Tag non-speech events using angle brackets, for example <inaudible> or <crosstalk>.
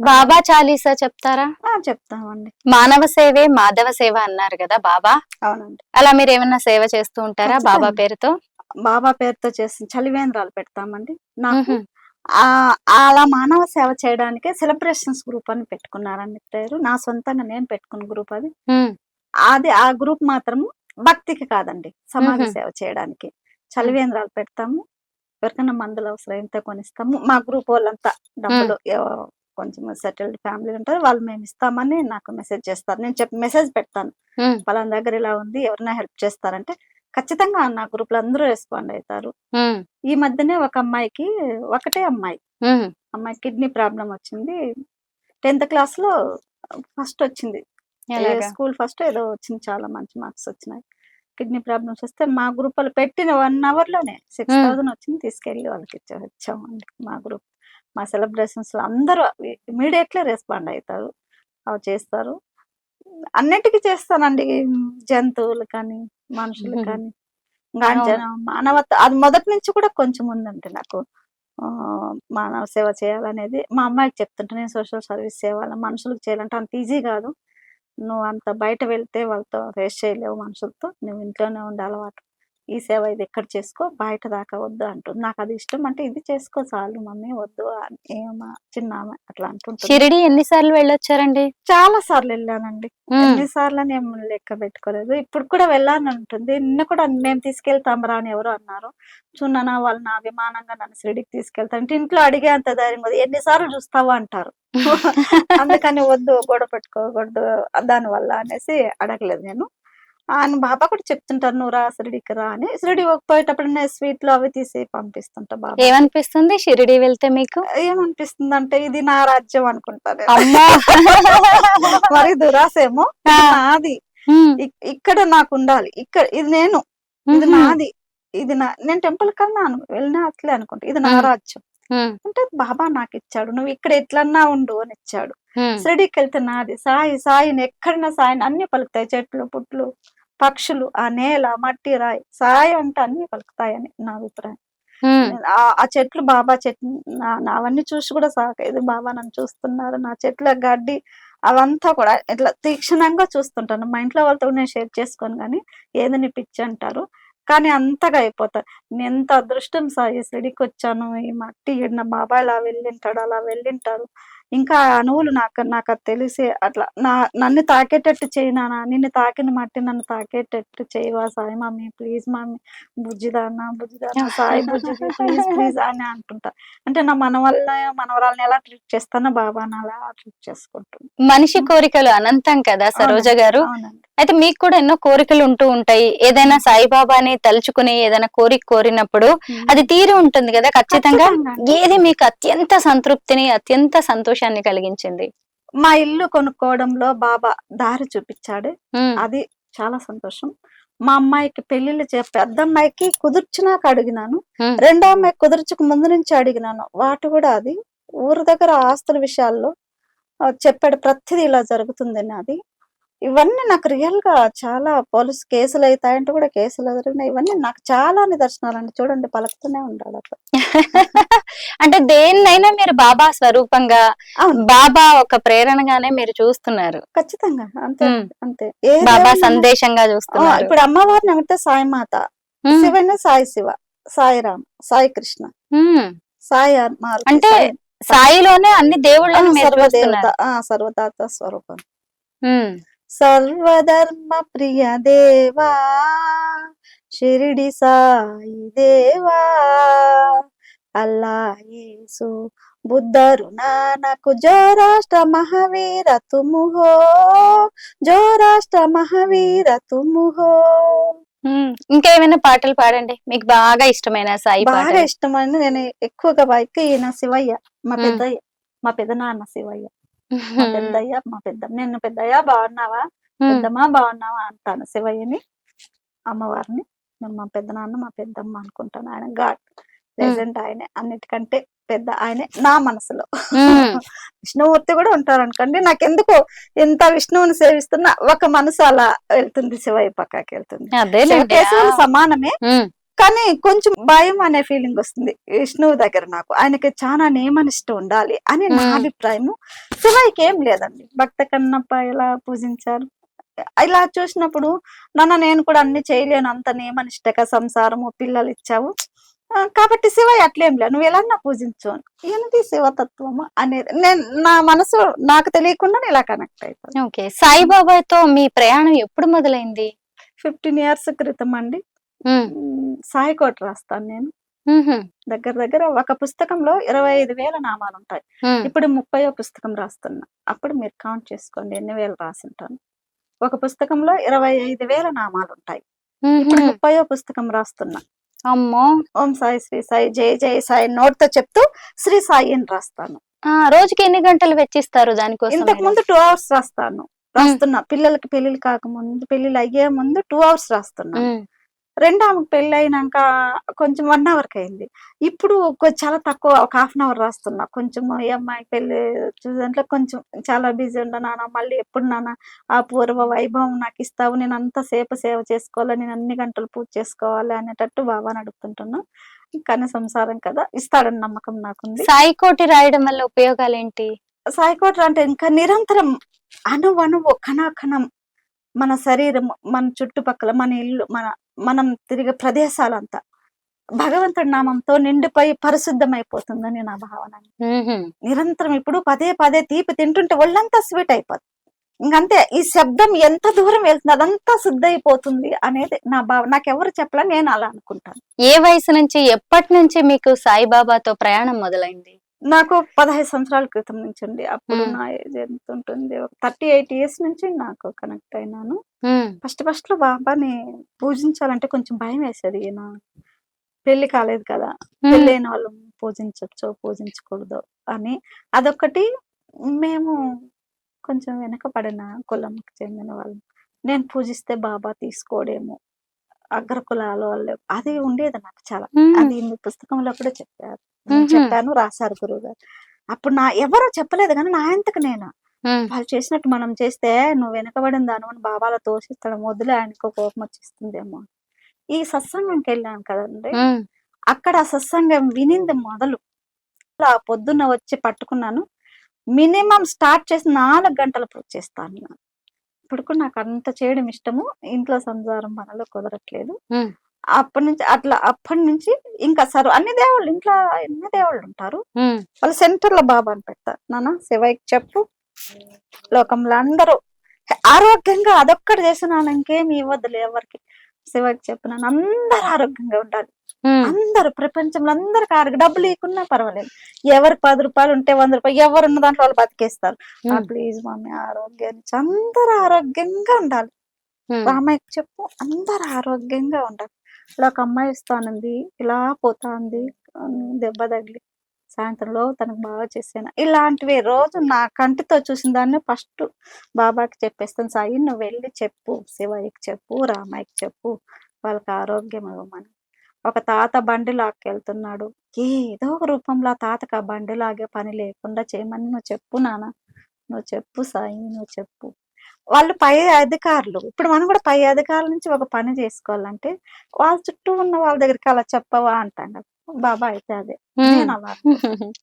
బాబా చాలీసా చెప్తారా? చెప్తామండి. మానవ సేవే మాధవ సేవ అన్నారు కదా బాబా? అవునండి. అలా మీరు ఏమన్నా సేవ చేస్తూ ఉంటారా బాబా. పేరుతో? బాబా పేరుతో చేసిన చలివేంద్రాలు పెడతామండి. నాకు అలా మానవ సేవ చేయడానికే సెలబ్రేషన్స్ గ్రూప్ అని పెట్టుకున్నారండి పేరు. నా సొంతంగా నేను పెట్టుకున్న గ్రూప్ అది. అది ఆ గ్రూప్ మాత్రం భక్తికి కాదండి సమాజ. సేవ చేయడానికి. చలివేంద్రాలు పెడతాము. ఎవరికైనా మందులు అవసరం అయితే కొనిస్తాము. మా గ్రూప్ వాళ్ళంతా డబ్బులు కొంచెం సెటిల్డ్ ఫ్యామిలీ ఉంటారు వాళ్ళు మేము ఇస్తామని నాకు మెసేజ్ చేస్తారు. నేను చెప్పి మెసేజ్ పెడతాను. వాళ్ళ దగ్గర ఇలా ఉంది ఎవరైనా హెల్ప్ చేస్తారంటే ఖచ్చితంగా నా గ్రూప్లో అందరూ రెస్పాండ్ అవుతారు. ఈ మధ్యనే ఒక అమ్మాయికి ఒకటే అమ్మాయి. అమ్మాయి కిడ్నీ ప్రాబ్లం వచ్చింది. టెన్త్ క్లాస్లో ఫస్ట్ వచ్చింది? స్కూల్ ఫస్ట్ ఏదో వచ్చింది చాలా మంచి మార్క్స్ వచ్చినాయి. కిడ్నీ ప్రాబ్లమ్స్ వస్తే మా గ్రూప్ వాళ్ళు పెట్టిన వన్ అవర్లోనే సిక్స్. థౌసండ్ వచ్చింది తీసుకెళ్ళి వాళ్ళకి ఇచ్చా ఇచ్చామండి మా గ్రూప్ మా సెలబ్రేషన్స్లో అందరూ ఇమీడియట్లీ రెస్పాండ్ అవుతారు అవి చేస్తారు. అన్నిటికీ చేస్తానండి. జంతువులు కానీ మనుషులు. కానీ గాంజన మానవత అది మొదటి నుంచి కూడా కొంచెం ఉందండి నాకు. మానవ సేవ చేయాలనేది. మా అమ్మాయికి చెప్తుంటే నేను సోషల్ సర్వీస్ చేయాలి మనుషులకు చేయాలంటే అంత ఈజీ కాదు. నువ్వు అంత బయట వెళ్తే వాళ్ళతో ఫేస్ చేయలేవు మనుషులతో. నువ్వు ఇంట్లోనే ఉండే అలవాటు. ఈ సేవ ఇది ఎక్కడ చేసుకో? బయట దాకా వద్దు అంటుంది. నాకు అది ఇష్టం అంటే ఇది చేసుకో చాలు మమ్మీ వద్దు అని. ఏమా? చిన్న ఆమె అట్లా అంటుంటుంది. షిరిడి ఎన్నిసార్లు వెళ్ళొచ్చారండి? చాలా సార్లు వెళ్ళానండి. ఎన్నిసార్లు అని ఏం లెక్క పెట్టుకోలేదు. ఇప్పుడు కూడా వెళ్ళాలని ఉంటుంది నిన్న కూడా మేము తీసుకెళ్తాం రా అని ఎవరు అన్నారు. చున్నానా వాళ్ళు నా అభిమానంగా నన్ను షిరిడికి తీసుకెళ్తా అంటే ఇంట్లో అడిగే అంత ధైర్యం కదా. ఎన్నిసార్లు చూస్తావా అంటారు. <laughs> అందుకని వద్దు గొడవ పెట్టుకోకూడదు దాని వల్ల అనేసి అడగలేదు నేను. ఆయన బాబా కూడా చెప్తుంటారు నువ్వు రా షిరిడికి రా అని. షిరిడి పోయేటప్పుడు నేను స్వీట్లు అవి తీసి పంపిస్తుంటా బాబా. ఏమనిపిస్తుంది షిరిడి వెళ్తే మీకు? ఏమనిపిస్తుంది అంటే ఇది నా రాజ్యం అనుకుంటాను అమ్మా! <laughs> మరి దురాసేమో నాది. ఇక్కడ నాకు ఉండాలి. ఇక్కడ ఇది నేను. ఇది నాది. ఇది నా నేను టెంపుల్ కన్నా వెళ్ళినా అట్లే అనుకుంటా. ఇది నా. రాజ్యం. అంటే బాబా నాకు ఇచ్చాడు. నువ్వు ఇక్కడ ఎట్లన్నా ఉండు అని ఇచ్చాడు. ఉమ్, షిరిడీకి వెళ్తే నాది. సాయి సాయిని ఎక్కడైనా సాయిని అన్ని పలుకుతాయి. చెట్లు పుట్లు. పక్షులు ఆ నేల మట్టి రాయి సాయి అంటే అన్ని పలుకుతాయని నా అభిప్రాయం. ఆ- చెట్లు బాబా చెట్లు నా- నావన్నీ చూసి కూడా సాక. ఇది బాబా నన్ను చూస్తున్నారు నా చెట్ల గడ్డి అవంతా కూడా ఇట్లా తీక్షణంగా చూస్తుంటాను. మా ఇంట్లో వాళ్ళతో నేను షేర్ చేసుకోను కానీ ఏది నీ పిచ్చి అంటారు. కానీ అంతగా అయిపోతారు. నేను ఎంత అదృష్టం సాయి సిడికి వచ్చాను ఈ మట్టి ఈడ నా బాబాయ్ అలా వెళ్ళింటాడు అలా వెళ్ళింటారు. ఇంకా ఆ అణువులు నాకు నాకు అది తెలిసి అట్లా నా నన్ను తాకేటట్టు చేయనా నిన్ను తాకిన మట్టి నన్ను తాకేటట్టు చేయవా సాయి మమ్మీ ప్లీజ్ మమ్మీ బుజ్జిదానా బుజ్జిదానా సాయి బుజ్జి ప్లీజ్ ప్లీజ్ అని అంటుంటా. అంటే నా మనవల్ల మనవరాలని ఎలా ట్రీట్ చేస్తానో బాబాని అలా ట్రీట్ చేసుకుంటుంది మనిషి కోరికలు అనంతం కదా సరోజ గారు? అవునండి. అయితే మీకు కూడా ఎన్నో కోరికలు ఉంటూ ఉంటాయి. ఏదైనా సాయిబాబాని తలుచుకుని ఏదైనా కోరిక కోరినప్పుడు అది తీరి ఉంటుంది కదా. ఖచ్చితంగా. ఏది మీకు అత్యంత సంతృప్తిని అత్యంత సంతోషాన్ని కలిగించింది? మా ఇల్లు కొనుక్కోవడంలో బాబా దారి చూపించాడు. అది చాలా సంతోషం. మా అమ్మాయికి పెళ్ళిళ్ళు చే పెద్ద అమ్మాయికి కుదుర్చినాక అడిగినాను. రెండో అమ్మాయి కుదుర్చక ముందు నుంచి అడిగినాను. వాటి కూడా అది ఊరు దగ్గర ఆస్తుల విషయాల్లో చెప్పాడు ప్రతిదీ ఇలా జరుగుతుందని అది. ఇవన్నీ నాకు రియల్గా చాలా పోలీస్ కేసులు అవుతాయంటే కూడా కేసులు జరిగినాయి ఇవన్నీ నాకు చాలా నిదర్శనాలండి చూడండి పలుకుతూనే ఉండాలి అట్లా <laughs> అంటే దేన్నైనా మీరు బాబా స్వరూపంగా బాబా ఒక ప్రేరణగానే మీరు చూస్తున్నారు. ఖచ్చితంగా. అంతే అంతే. ఏ బాబా సందేశంగా చూస్తున్నారు. ఇప్పుడు అమ్మవారిని అమితే సాయి మాత శివైన సాయి శివ సాయి రామ్ సాయి కృష్ణ. సాయి అంటే సాయి- సాయిలోనే అన్ని దేవుళ్ళని సర్వదేవత సర్వదాత స్వరూపం. సర్వధర్మ ప్రియ దేవా షిరిడి సాయి దేవా అల్లా యేసు బుద్ధరు నానకు జోరాష్ట్ర మహావీర తుముహో జోరాష్ట్ర మహావీర తుముహో. ఇంకా ఏమైనా పాటలు పాడండి మీకు బాగా ఇష్టమైన సాయి బాగా ఇష్టమని నేను ఎక్కువగా బైక్ ఈయన శివయ్య మా మ్. పెద్దయ్య మా పెదనాన్న శివయ్య మా పెద్దయ్య మా పెద్ద నేను పెద్దయ్య బాగున్నావా? పెద్దమ్మ బాగున్నావా అంటాను శివయ్యని అమ్మవారిని. నేను మా పెద్దనాన్న మా పెద్దమ్మ అనుకుంటాను ఆయన గాడ్. ప్రెసెంట్ ఆయనే అన్నిటికంటే పెద్ద ఆయనే నా మనసులో. విష్ణుమూర్తి కూడా ఉంటారు అనుకోండి నాకెందుకు ఎంత విష్ణువుని సేవిస్తున్నా ఒక మనసు అలా వెళ్తుంది శివయ్య పక్కకి వెళ్తుంది. సమానమే. కానీ కొంచెం భయం అనే ఫీలింగ్ వస్తుంది. విష్ణువు దగ్గర నాకు. ఆయనకి చాలా నియమనిష్ట ఉండాలి అని నా మ్మ్. అభిప్రాయము. శివయ్యకి ఏం లేదండి. భక్త కన్నప్ప ఎలా పూజించారు? ఇలా చూసినప్పుడు నాన్న నేను కూడా అన్ని చేయలేను. అంత నియమనిష్టగా సంసారము పిల్లలు ఇచ్చావు. కాబట్టి శివయ్య అట్లేం లేదు. నువ్వు ఎలా పూజించు ఏంటి శివతత్వము? అనేది నేను నా మనసు నాకు తెలియకుండా ఇలా కనెక్ట్ అయిపోయింది. ఓకే. సాయిబాబాతో మీ ప్రయాణం ఎప్పుడు మొదలైంది? ఫిఫ్టీన్ ఇయర్స్ క్రితం అండి. సాయికోట రాస్తాను నేను. దగ్గర దగ్గర ఒక పుస్తకంలో ఇరవై ఐదు వేల నామాలు ఉంటాయి. ఇప్పుడు ముప్పయో పుస్తకం రాస్తున్నా. అప్పుడు మీరు కౌంట్ చేసుకోండి ఎన్ని వేలు రాసింటాను. ఒక పుస్తకంలో ఇరవై ఐదు వేల నామాలు ఉంటాయి. ఇప్పుడు. ముప్పయో పుస్తకం రాస్తున్నా. అమ్మో! ఓం సాయి శ్రీ సాయి జయ జయ సాయి నోట్తో చెప్తూ శ్రీ సాయి అని రాస్తాను. ఆ రోజుకి ఎన్ని గంటలు వెచ్చిస్తారు దానికోసం ఇంతకు? ముందు టూ అవర్స్ రాస్తాను. రాస్తున్నా. పిల్లలకి పెళ్ళిళ్ళు కాకముందు పెళ్ళిళ్ళు అయ్యే ముందు టూ అవర్స్ రాస్తున్నా. రెండో ఆమెకు పెళ్ళి అయినాక కొంచెం వన్ అవర్కి అయింది. ఇప్పుడు చాలా తక్కువ ఒక హాఫ్ అన్ అవర్ రాస్తున్నా. కొంచెం ఈ అమ్మాయి పెళ్ళి దాంట్లో కొంచెం చాలా బిజీ ఉండ నాన్న మళ్ళీ ఎప్పుడు నాన్న ఆ పూర్వ వైభవం నాకు ఇస్తావు. నేను అంత సేపు సేవ చేసుకోవాలి. నేను అన్ని గంటలు పూజ చేసుకోవాలి అనేటట్టు బాబాని అడుగుతుంటున్నా. కానీ సంసారం కదా. ఇస్తాడని నమ్మకం నాకుంది. సాయి కోటి రాయడం వల్ల ఉపయోగాలు ఏంటి సాయికోట్ర అంటే ఇంకా నిరంతరం అణువణువు కణాకణం మన శరీరం మన చుట్టుపక్కల మన ఇల్లు మన మనం తిరిగే ప్రదేశాలంతా భగవంతుడి నామంతో నిండిపోయి పరిశుద్ధమైపోతుందని నా భావన. నిరంతరం ఇప్పుడు పదే పదే తీపి తింటుంటే ఒళ్ళంతా స్వీట్ అయిపోతుంది ఇంకంతే ఈ శబ్దం ఎంత దూరం వెళ్తుంది అదంతా శుద్ధ అయిపోతుంది అనేది నా భావన. నాకెవరు చెప్పలే నేను అలా అనుకుంటాను. ఏ వయసు నుంచి ఎప్పటి నుంచి మీకు సాయిబాబాతో ప్రయాణం మొదలైంది? నాకు పదహైదు సంవత్సరాల క్రితం నుంచి అండి. అప్పుడు. నా ఏజ్ ఎంత ఉంటుంది? థర్టీ ఎయిట్ ఇయర్స్ నుంచి నాకు కనెక్ట్ అయినాను. ఫస్ట్ ఫస్ట్లో బాబాని పూజించాలంటే కొంచెం భయం వేసేది. ఈయన పెళ్ళి కాలేదు కదా. ఉమ్, పెళ్ళైన వాళ్ళు పూజించొచ్చో పూజించకూడదు అని. అదొకటి మేము కొంచెం వెనకబడిన కులంకి చెందిన వాళ్ళు. నేను పూజిస్తే బాబా తీసుకోడేమో అగ్ర కులాల వాళ్ళు అది ఉండేది నాకు చాలా. అది మీ పుస్తకంలో కూడా చెప్పారు. చెప్పాను రాశారు గురువు గారు అప్పుడు నా ఎవరో చెప్పలేదు కానీ నా ఎంతకు నేను. వాళ్ళు చేసినట్టు మనం చేస్తే నువ్వు వెనకబడిన దాని అని బాబాలో తోసిస్తాడు వదిలే ఆయనకు కోపం వచ్చేస్తుందేమో ఈ సత్సంగంకి వెళ్ళాను కదండి. అక్కడ ఆ సత్సంగం వినింది మొదలు. ఆ పొద్దున్న వచ్చి పట్టుకున్నాను. మినిమం స్టార్ట్ చేసి నాలుగు గంటల పూజ చేస్తాను కూడా నాకు అంత చేయడం ఇష్టము. ఇంట్లో సంసారం మనలో కుదరట్లేదు. అప్పటి నుంచి అట్లా అప్పటి నుంచి ఇంకా సరు అన్ని దేవుళ్ళు ఇంట్లో ఎన్ని దేవుళ్ళు ఉంటారు. వాళ్ళు సెంటర్లో బాబాని పెడతారు నాన్న శివయ్యకి చెప్పు. లోకంలో అందరూ ఆరోగ్యంగా అదొక్కటి చేసిన ఇంకేమి ఇవ్వద్దులే ఎవరికి. శివకి చెప్పినాను అందరూ ఆరోగ్యంగా ఉండాలి. అందరూ ప్రపంచంలో అందరికి ఆరోగ్య డబ్బులు లేకున్నా పర్వాలేదు. ఎవరికి పది రూపాయలు ఉంటే వంద రూపాయలు ఎవరు ఉన్న దాంట్లో వాళ్ళు బతికేస్తారు. ప్లీజ్ మమ్మీ ఆరోగ్యాన్ని అందరూ ఆరోగ్యంగా ఉండాలి. రామయ్యకి చెప్పు అందరూ ఆరోగ్యంగా ఉండాలి. ఇలా ఒక అమ్మాయి వస్తానంది ఇలా పోతాంది దెబ్బ తగిలి సాయంత్రంలో తనకు బాగా చేసాను ఇలాంటివి రోజు నా కంటితో చూసిన దాన్ని ఫస్ట్ బాబాకి చెప్పేస్తాను. సాయి నువ్వు వెళ్ళి చెప్పు శివయ్యకి చెప్పు రామయ్యకి చెప్పు వాళ్ళకి ఆరోగ్యం ఇవ్వమని. ఒక తాత బండి లాక్కెళ్తున్నాడు. ఏదో ఒక రూపంలో ఆ తాతకు ఆ బండి లాగే పని లేకుండా చేయమని నువ్వు చెప్పు నాన్న. నువ్వు చెప్పు సాయి నువ్వు చెప్పు. వాళ్ళు పై అధికారులు ఇప్పుడు మనం కూడా పై అధికారుల నుంచి ఒక పని చేసుకోవాలంటే వాళ్ళ చుట్టూ ఉన్న వాళ్ళ దగ్గరికి అలా చెప్పవా అంటాం కదా బాబా అయితే అదే. నేను అలా <laughs>